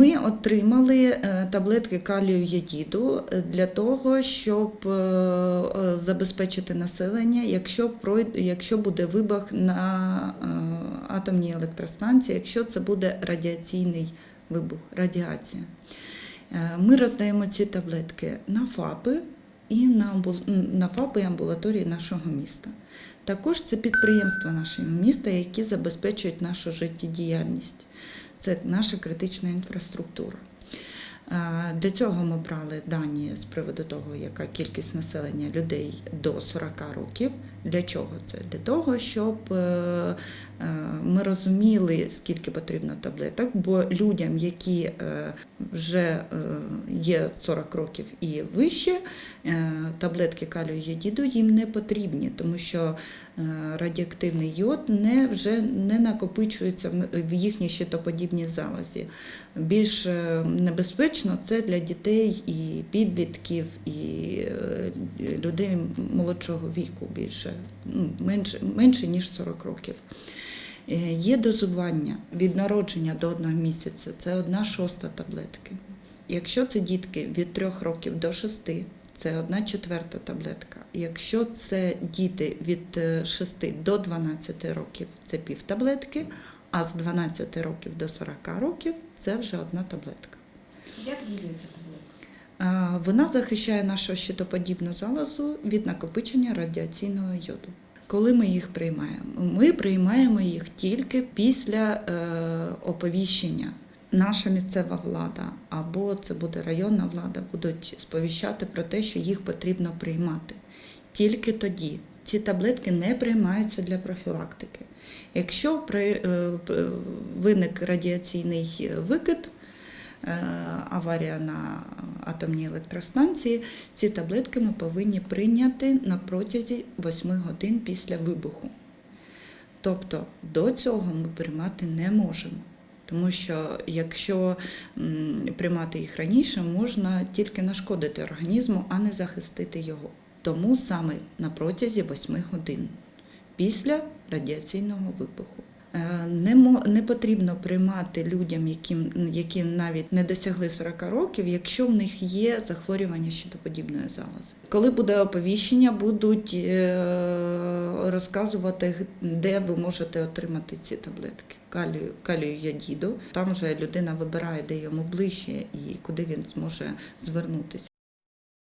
Ми отримали е, таблетки калію єдіду е, для того, щоб е, забезпечити населення, якщо пройде, якщо буде вибух на атомній електростанції, якщо це буде радіаційний вибух, радіація. Ми роздаємо ці таблетки на ФАПи і на, на ФАПи і амбулаторії нашого міста. Також це підприємства нашого міста, які забезпечують нашу життєдіяльність. Це наша критична інфраструктура. Для цього ми брали дані з приводу того, яка кількість населення людей до 40 років. Для чого це? Для того, щоб е, е, ми розуміли, скільки потрібно таблеток, бо людям, які е, вже є 40 років і вище, таблетки калію єдіду їм не потрібні, тому що радіоактивний йод не, вже не накопичується в- їхній щитоподібній залозі. Більш небезпечно це для дітей і підлітків, і людей молодшого віку більше, ну, менше, менше ніж 40 років. Е, Є дозування від народження до одного місяця, це одна шоста таблетки. Якщо це дітки від 3 років до 6, це одна четверта таблетка. Якщо це діти від е, 6 до 12 років, це пів таблетки, а з 12 років до 40 років це вже одна таблетка. Як ця таблетка? Вона захищає нашу щитоподібну залозу від накопичення радіаційного йоду. Коли ми їх приймаємо? Ми приймаємо їх тільки після е, оповіщення. Наша місцева влада або це буде районна влада, будуть сповіщати про те, що їх потрібно приймати. Тільки тоді ці таблетки не приймаються для профілактики. Якщо при, е, виник радіаційний викид, е, аварія на атомній електростанції, ці таблетки ми повинні прийняти на протязі 8 годин після вибуху. Тобто до цього ми приймати не можемо. Тому що якщо приймати їх раніше, можна тільки нашкодити організму, а не захистити його. Тому саме на протязі 8 годин після радіаційного вибуху. Е, Не, мо- не потрібно приймати людям, яким, які навіть не досягли 40 років, якщо в них є захворювання щитоподібної залози. Коли буде оповіщення, будуть е, розказувати, де ви можете отримати ці таблетки. Калію, калію ядіду. Там вже людина вибирає, де йому ближче і куди він зможе звернутися.